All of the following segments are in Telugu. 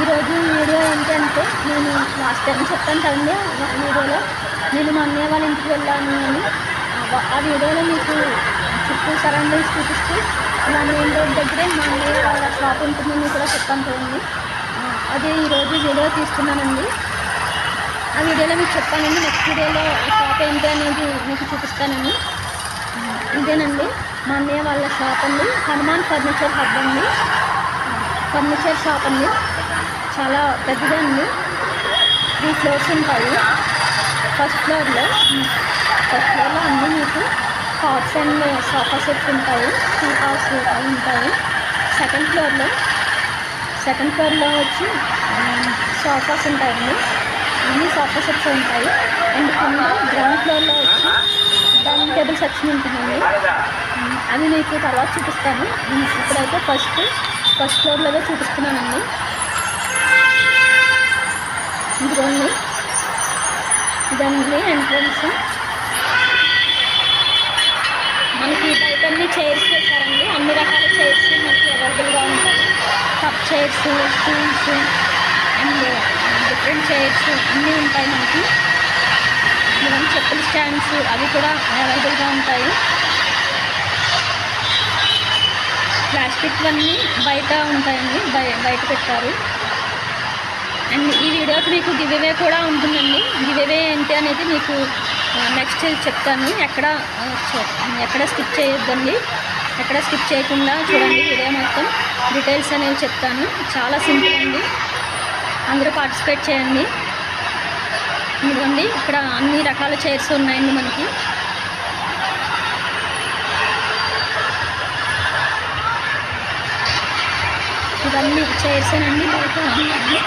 ఈరోజు వీడియో ఏంటంటే నేను లాస్ట్ టైం చెప్తాను కదండి వీడియోలో. నేను మా అన్నయ్య వాళ్ళ ఇంటికి వెళ్ళాను అని ఆ- వీడియోలో మీకు చుట్టూ సరౌండింగ్స్ చూపిస్తూ మా మెయిన్ రోడ్ దగ్గరే మా అన్నయ్య వాళ్ళ షాప్ ఉంటుందని కూడా చెప్పాను కదండి అదే ఈరోజు వీడియో తీస్తున్నానండి. ఆ వీడియోలో మీకు చెప్పానండి నెక్స్ట్ వీడియోలో షాప్ ఏంటి అనేది మీకు చూపిస్తానండి. ఇదేనండి మా అన్నయ్య వాళ్ళ షాప్ అండి. హనుమాన్ ఫర్నిచర్ హబ్ అండి. ఫర్నిచర్ షాప్ అండి. చాలా పెద్దగా త్రీ ఫ్లోర్స్ ఉంటాయి. ఫస్ట్ ఫ్లోర్లో ఫస్ట్ ఫ్లోర్లో అన్నీ మీకు. కాట్స్ అండ్ సోఫా సెట్స్ ఉంటాయి. టూ కాట్స్ అవి ఉంటాయి. సెకండ్ ఫ్లోర్లో సెకండ్ ఫ్లోర్లో వచ్చి సోఫాస్ ఉంటాయండి అన్ని సోఫా సెట్స్ ఉంటాయి. అండ్ కింద గ్రౌండ్ ఫ్లోర్లో వచ్చి డైనింగ్ టేబుల్ సెక్షన్ ఉంటుందండి. Um, అది అవి మీకు తర్వాత చూపిస్తాను. ఇప్పుడైతే ఫస్ట్ ఫస్ట్ ఫ్లోర్లోనే చూపిస్తున్నానండి. ఇదిగోండి. ఇదండి ఎంట్రన్స్ మనకి బయట అన్ని చైర్స్ పెట్టారండి. అన్ని రకాల చైర్స్ మనకి అవైలబుల్గా ఉంటాయి. Cup chairs stools and different chairs అన్నీ ఉంటాయి మనకి. మనం చెప్పుల స్టాండ్స్ అవి కూడా అవైలబుల్గా ఉంటాయి. ప్లాస్టిక్ అన్నీ బయట ఉంటాయండి. బయ బయట పెట్టారు. అండ్ ఈ వీడియోకి మీకు గివ్వే కూడా ఉంటుందండి. గివ్వే ఏంటి అనేది మీకు నెక్స్ట్ చెప్తాను. ఎక్కడ ఎక్కడ స్కిప్ చేయొద్దండి. ఎక్కడ స్కిప్ చేయకుండా చూడండి వీడియో మొత్తం. డీటెయిల్స్ అనేవి చెప్తాను. చాలా సింపుల్ అండి. అందరూ పార్టిసిపేట్ చేయండి. ఇదిగోండి ఇక్కడ అన్ని రకాల చైర్స్ ఉన్నాయండి మనకి. ఇవన్నీ చైర్స్ అండి బయట ఉన్నాయి.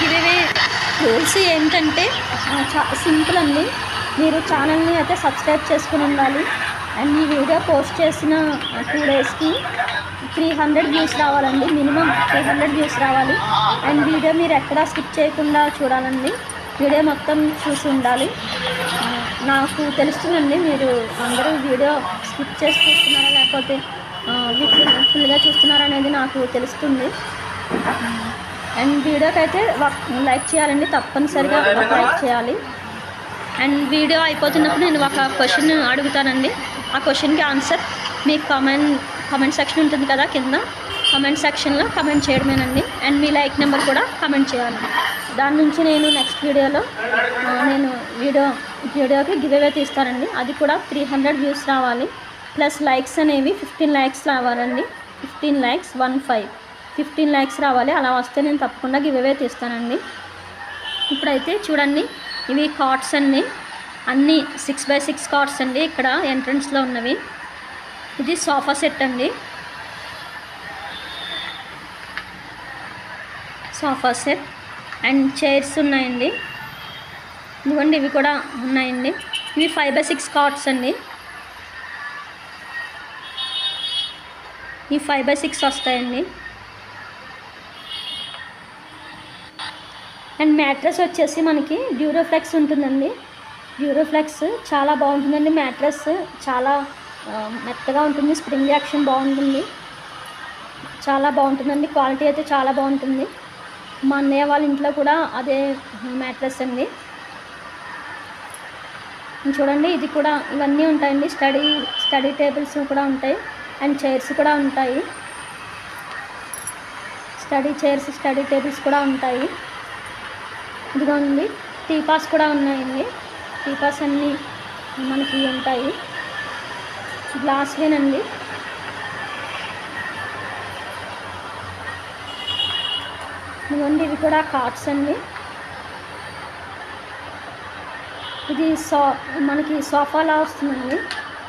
గివేవే రూల్స్ ఏంటంటే చా- సింపుల్ అండి. మీరు ఛానల్ని అయితే సబ్స్క్రైబ్ చేసుకుని ఉండాలి. అండ్ ఈ వీడియో పోస్ట్ చేసిన టూ డేస్కి త్రీ హండ్రెడ్ వ్యూస్ రావాలండి. మినిమం త్రీ హండ్రెడ్ వ్యూస్ రావాలి. అండ్ వీడియో మీరు ఎక్కడా స్కిప్ చేయకుండా చూడాలండి. వీడియో మొత్తం చూసి ఉండాలి. నాకు తెలుస్తుందండి మీరు అందరూ వీడియో స్కిప్ చేసి చూస్తున్నారా లేకపోతే ఫుల్గా చూస్తున్నారా అనేది నాకు తెలుస్తుంది. అండ్ వీడియోకి అయితే లైక్ చేయాలండి తప్పనిసరిగా లైక్ చేయాలి. అండ్ వీడియో అయిపోతున్నప్పుడు నేను ఒక క్వశ్చన్ అడుగుతానండి. ఆ క్వశ్చన్కి ఆన్సర్ మీకు కామెంట్ కామెంట్ సెక్షన్ ఉంటుంది కదా కింద. కామెంట్ సెక్షన్లో కామెంట్ చేయడమేనండి. అండ్ మీ లైక్ నెంబర్ కూడా కామెంట్ చేయాలి దాని నుంచి నేను నెక్స్ట్ వీడియోలో నేను వీడియో వీడియోకి గివ్ తీస్తానండి. అది కూడా త్రీ హండ్రెడ్ వ్యూస్ రావాలి. ప్లస్ లైక్స్ అనేవి ఫిఫ్టీన్ లైక్స్ రావాలండి. Fifteen likes one five fifteen likes రావాలి. అలా వస్తే నేను తప్పకుండా గివ్ అవే తీస్తానండి. ఇప్పుడైతే చూడండి ఇవి కార్డ్స్ అండి. అన్నీ సిక్స్ బై సిక్స్ కార్డ్స్ అండి. ఇక్కడ ఎంట్రన్స్లో ఉన్నవి. ఇది సోఫా సెట్ అండి. సోఫా సెట్ అండ్ చైర్స్ ఉన్నాయండి. ఇదిగోండి ఇవి కూడా ఉన్నాయండి. ఇవి ఫైవ్ బై సిక్స్ కార్డ్స్ అండి. ఈ ఫైవ్ బై సిక్స్ వస్తాయండి. అండ్ మ్యాట్రస్ వచ్చేసి మనకి డ్యూరోఫ్లెక్స్ ఉంటుందండి. డ్యూరోఫ్లెక్స్ చాలా బాగుంటుందండి మ్యాట్రస్. చాలా మెత్తగా ఉంటుంది. స్ప్రింగ్ యాక్షన్ బాగుంటుంది. చాలా బాగుంటుందండి. క్వాలిటీ అయితే చాలా బాగుంటుంది. మా అన్నయ్య వాళ్ళ ఇంట్లో కూడా అదే మ్యాట్రస్ అండి. చూడండి ఇది కూడా ఇవన్నీ ఉంటాయండి. స్టడీ స్టడీ టేబుల్స్ కూడా ఉంటాయి. అండ్ చైర్స్ కూడా ఉంటాయి. స్టడీ చైర్స్ స్టడీ టేబుల్స్ కూడా ఉంటాయి. ఇదిగోండి టీపాస్ కూడా ఉన్నాయండి. టీపాస్ అన్నీ మనకి ఉంటాయి. గ్లాస్వేనండి ఇదిగోండి ఇవి కూడా కార్డ్స్ అండి. ఇది సో మనకి సోఫాలా వస్తుందండి.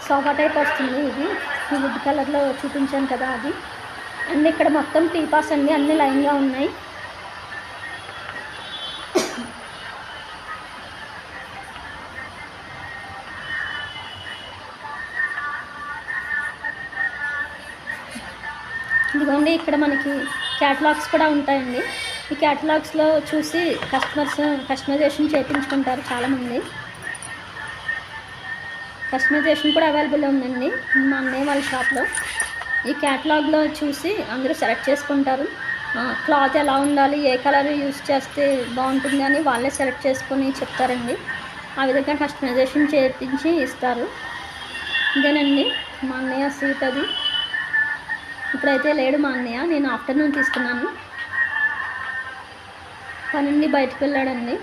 సోఫా టైప్ వస్తుంది ఇది. రెడ్ వుడ్ కలర్లో చూపించాను కదా అది. అండ్ ఇక్కడ మొత్తం టీపాస్ అండి. అన్ని లైన్గా ఉన్నాయి. ఇదిగోండి ఇక్కడ మనకి క్యాటలాగ్స్ కూడా ఉంటాయండి. ఈ క్యాటలాగ్స్లో చూసి కస్టమర్స్ కస్టమైజేషన్ చేయించుకుంటారు చాలామంది. కస్టమైజేషన్ కూడా అవైలబుల్ ఉందండి మా అన్నయ్య వాళ్ళ షాప్లో ఈ క్యాటలాగ్లో చూసి అందరూ సెలెక్ట్ చేసుకుంటారు. క్లాత్ ఎలా ఉండాలి ఏ కలర్ యూస్ చేస్తే బాగుంటుంది అని వాళ్ళే సెలెక్ట్ చేసుకొని చెప్తారండి. ఆ విధంగా కస్టమైజేషన్ చేయించి ఇస్తారు. ఇదేనండి మా అన్నయ్య సీట్ అది. ఇప్పుడైతే లేడు మా అన్నయ్య. నేను ఆఫ్టర్నూన్ తీసుకున్నాను. పనుండి బయటకు వెళ్ళాడండి.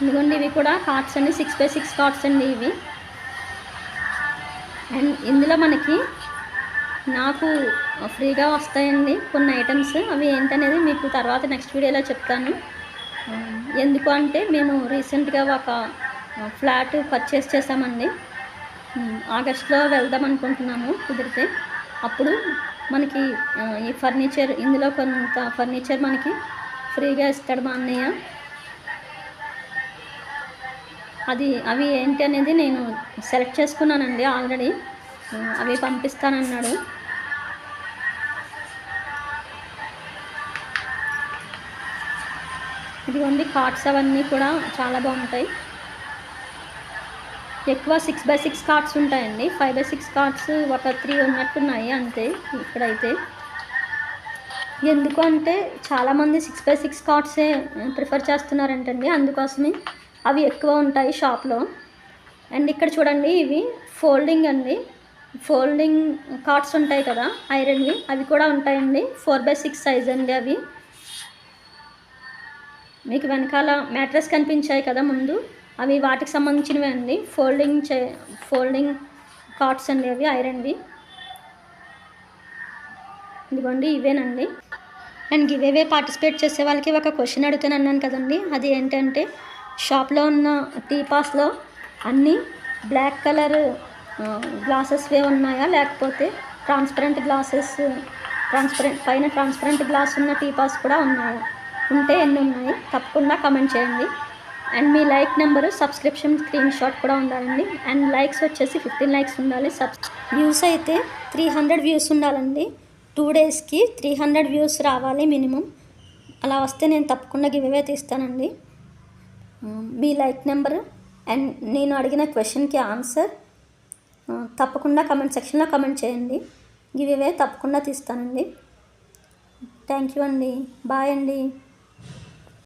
ఇదిగోండి ఇవి కూడా కార్డ్స్ అండి. సిక్స్ బై సిక్స్ కార్డ్స్ అండి ఇవి. అండ్ ఇందులో మనకి నాకు ఫ్రీగా వస్తాయండి కొన్ని ఐటమ్స్. అవి ఏంటనేది మీకు తర్వాత నెక్స్ట్ వీడియోలో చెప్తాను. ఎందుకు అంటే మేము రీసెంట్గా ఒక ఫ్లాట్ పర్చేస్ చేసామండి ఆగస్ట్లో వెళ్దాం అనుకుంటున్నాము కుదిరితే. అప్పుడు మనకి ఈ ఫర్నిచర్ ఇందులో కొంత ఫర్నిచర్ మనకి ఫ్రీగా ఇస్తాడు మా అన్నయ్య. అది అవి ఏంటి అనేది నేను సెలెక్ట్ చేసుకున్నానండి ఆల్రెడీ. అవి పంపిస్తానన్నాడు. ఇదిగోండి కార్డ్స్ అవన్నీ కూడా చాలా బాగుంటాయి. ఎక్కువ సిక్స్ బై సిక్స్ కార్డ్స్ ఉంటాయండి. ఫైవ్ బై సిక్స్ కార్డ్స్ ఒక త్రీ ఉన్నట్టున్నాయి అంతే ఇక్కడైతే. ఎందుకు అంటే చాలామంది సిక్స్ బై సిక్స్ కార్డ్సే ప్రిఫర్ చేస్తున్నారంటండి. అందుకోసమే అవి ఎక్కువ ఉంటాయి షాప్లో అండ్ ఇక్కడ చూడండి ఇవి ఫోల్డింగ్ అండి. ఫోల్డింగ్ కార్డ్స్ ఉంటాయి కదా ఐరన్వి అవి కూడా ఉంటాయండి. ఫోర్ బై సిక్స్ సైజ్ అండి అవి. మీకు వెనకాల మ్యాట్రెస్ కనిపించాయి కదా ముందు. అవి వాటికి సంబంధించినవి అండి. ఫోల్డింగ్ చే ఫోల్డింగ్ కార్డ్స్ అండి అవి ఐరన్వి ఇదిగోండి ఇవేనండి. అండ్ ఇవేవే పార్టిసిపేట్ చేసే వాళ్ళకి ఒక క్వశ్చన్ అడుగుతాను అన్నాను కదండి. అది ఏంటంటే షాప్లో ఉన్న టీ పాస్లో అన్నీ బ్లాక్ కలర్ గ్లాసెస్వే ఉన్నాయా? లేకపోతే ట్రాన్స్పరెంట్ గ్లాసెస్ ట్రాన్స్పరెంట్ పైన ట్రాన్స్పరెంట్ గ్లాస్ ఉన్న టీ పాస్ కూడా ఉన్నాయా? ఉంటే ఎన్ని ఉన్నాయి? తప్పకుండా కమెంట్ చేయండి. And me like number subscription screen shot కూడా ఉండాలండి. అండ్ లైక్స్ వచ్చేసి ఫిఫ్టీన్ లైక్స్ ఉండాలి. సబ్ వ్యూస్ అయితే త్రీ హండ్రెడ్ వ్యూస్ ఉండాలండి. టూ డేస్కి త్రీ హండ్రెడ్ వ్యూస్ రావాలి మినిమం. అలా వస్తే నేను తప్పకుండా గివేవే తీస్తానండి. మీ లైక్ నెంబర్ అండ్ నేను అడిగిన క్వశ్చన్కి ఆన్సర్. తప్పకుండా కమెంట్ సెక్షన్లో కమెంట్ చేయండి. గివేవే తప్పకుండా తీస్తానండి. థ్యాంక్ యూ అండి. బాయ్ అండి.